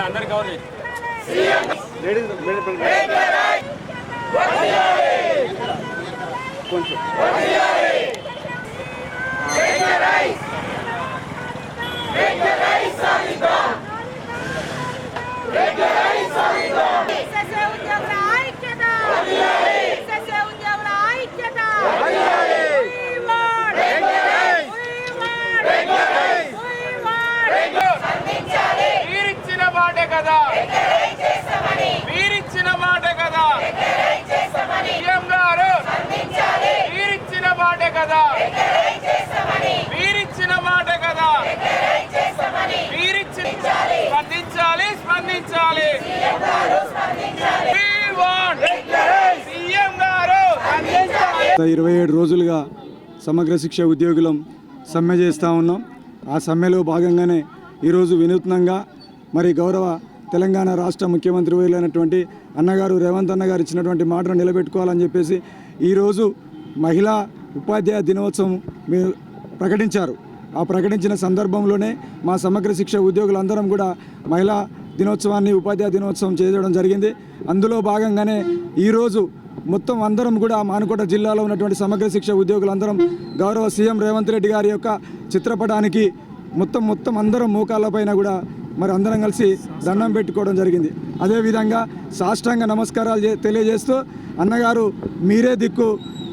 అందరు కవర్ చేయి కొంచెం సస్య మాటే కదా. వీరిచ్చిన మాటే కదా. వీరిచ్చి స్పందించాలి. స్పందించాలి We want. సీఎం గారు గత ఇరవై ఏడు రోజులుగా సమగ్ర శిక్ష ఉద్యోగులం సమ్మె చేస్తూ ఉన్నాం. ఆ సమ్మెలో భాగంగానే ఈరోజు వినూత్నంగా మరి గౌరవ తెలంగాణ రాష్ట్ర ముఖ్యమంత్రి వర్యులైనటువంటి అన్నగారు రేవంత్ అన్న గారు ఇచ్చినటువంటి మాటను నిలబెట్టుకోవాలని చెప్పేసి ఈరోజు మహిళా ఉపాధ్యాయ దినోత్సవం మీరు ప్రకటించారు. ఆ ప్రకటించిన సందర్భంలోనే మా సమగ్ర శిక్ష ఉద్యోగులందరం కూడా మహిళా దినోత్సవాన్ని ఉపాధ్యాయ దినోత్సవం చేయడం జరిగింది. అందులో భాగంగానే ఈరోజు మొత్తం అందరం కూడా మానుకోట జిల్లాలో ఉన్నటువంటి సమగ్ర శిక్ష ఉద్యోగులందరం గౌరవ సీఎం రేవంత్ రెడ్డి గారి యొక్క చిత్రపటానికి మొత్తం మొత్తం అందరం మోకాళ్ళపైన కూడా మరి అందరం కలిసి దండం పెట్టుకోవడం జరిగింది. అదేవిధంగా సాష్టాంగ నమస్కారాలు తెలియజేస్తూ అన్నగారు మీరే దిక్కు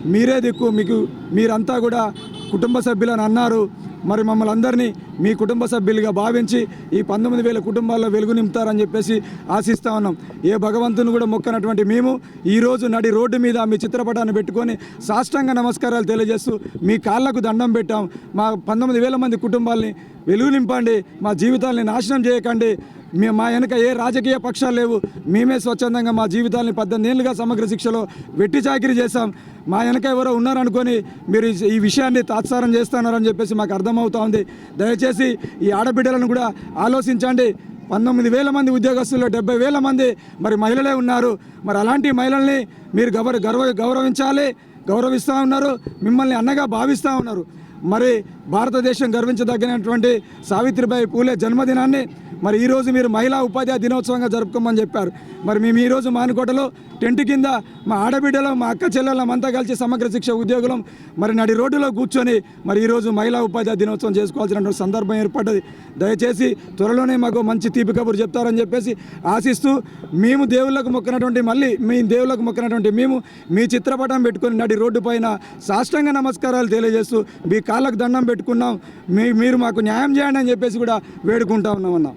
మీరే దిక్కు. మీకు మీరంతా కూడా కుటుంబ సభ్యులని అన్నారు. మరి మమ్మల్ని అందరినీ మీ కుటుంబ సభ్యులుగా భావించి ఈ పంతొమ్మిది వేల కుటుంబాల్లో వెలుగు నింపుతారని చెప్పేసి ఆశిస్తా ఉన్నాం. ఏ భగవంతుని కూడా మొక్కనటువంటి మేము ఈరోజు నడి రోడ్డు మీద మీ చిత్రపటాన్ని పెట్టుకొని సాష్టంగా నమస్కారాలు తెలియజేస్తూ మీ కాళ్ళకు దండం పెట్టాం. మా పంతొమ్మిది వేల మంది కుటుంబాల్ని వెలుగు నింపండి. మా జీవితాల్ని నాశనం చేయకండి. మేము మా వెనక ఏ రాజకీయ పక్షాలు లేవు. మేమే స్వచ్ఛందంగా మా జీవితాల్ని పద్దెనిమిది ఏళ్ళుగా సమగ్ర శిక్షలో వెట్టి చాకిరీ చేశాం. మా వెనక ఎవరో ఉన్నారనుకొని మీరు ఈ- ఈ విషయాన్ని తాత్సారం చేస్తున్నారని చెప్పేసి మాకు అర్థమవుతా ఉంది. దయచేసి ఈ ఆడబిడ్డలను కూడా ఆలోచించండి. పంతొమ్మిది వేల మంది ఉద్యోగస్తుల్లో డెబ్బై వేల మంది మరి మహిళలే ఉన్నారు. మరి అలాంటి మహిళల్ని మీరు గౌర గౌరవ గౌరవించాలి గౌరవిస్తూ ఉన్నారు మిమ్మల్ని అన్నగా భావిస్తూ ఉన్నారు. మరి భారతదేశం గర్వించదగినటువంటి సావిత్రిబాయి పూలే జన్మదినాన్ని మరి ఈరోజు మీరు మహిళా ఉపాధ్యాయ దినోత్సవంగా జరుపుకోమని చెప్పారు. మరి మేము ఈరోజు మానుకోటలో టెంట్ కింద మా ఆడబిడ్డలం మా అక్క చెల్లెళ్ళం అంతా కలిసి సమగ్ర శిక్ష ఉద్యోగులం మరి నడి రోడ్డులో కూర్చొని మరి ఈరోజు మహిళా ఉపాధ్యాయ దినోత్సవం చేసుకోవాల్సినటువంటి సందర్భం ఏర్పడ్డది. దయచేసి త్వరలోనే మాకు మంచి తీపి కబురు చెప్తారని చెప్పేసి ఆశిస్తూ మేము దేవుళ్ళకు మొక్కినటువంటి మళ్ళీ మీ దేవుళ్ళకు మొక్కినటువంటి మేము మీ చిత్రపటం పెట్టుకొని నడి రోడ్డు పైన సాష్టంగ నమస్కారాలు తెలియజేస్తూ మీ కాళ్ళకు దండం పెట్టుకున్నాం. మీ మీరు మాకు న్యాయం చేయండి అని చెప్పేసి కూడా వేడుకుంటా ఉన్నామన్నా.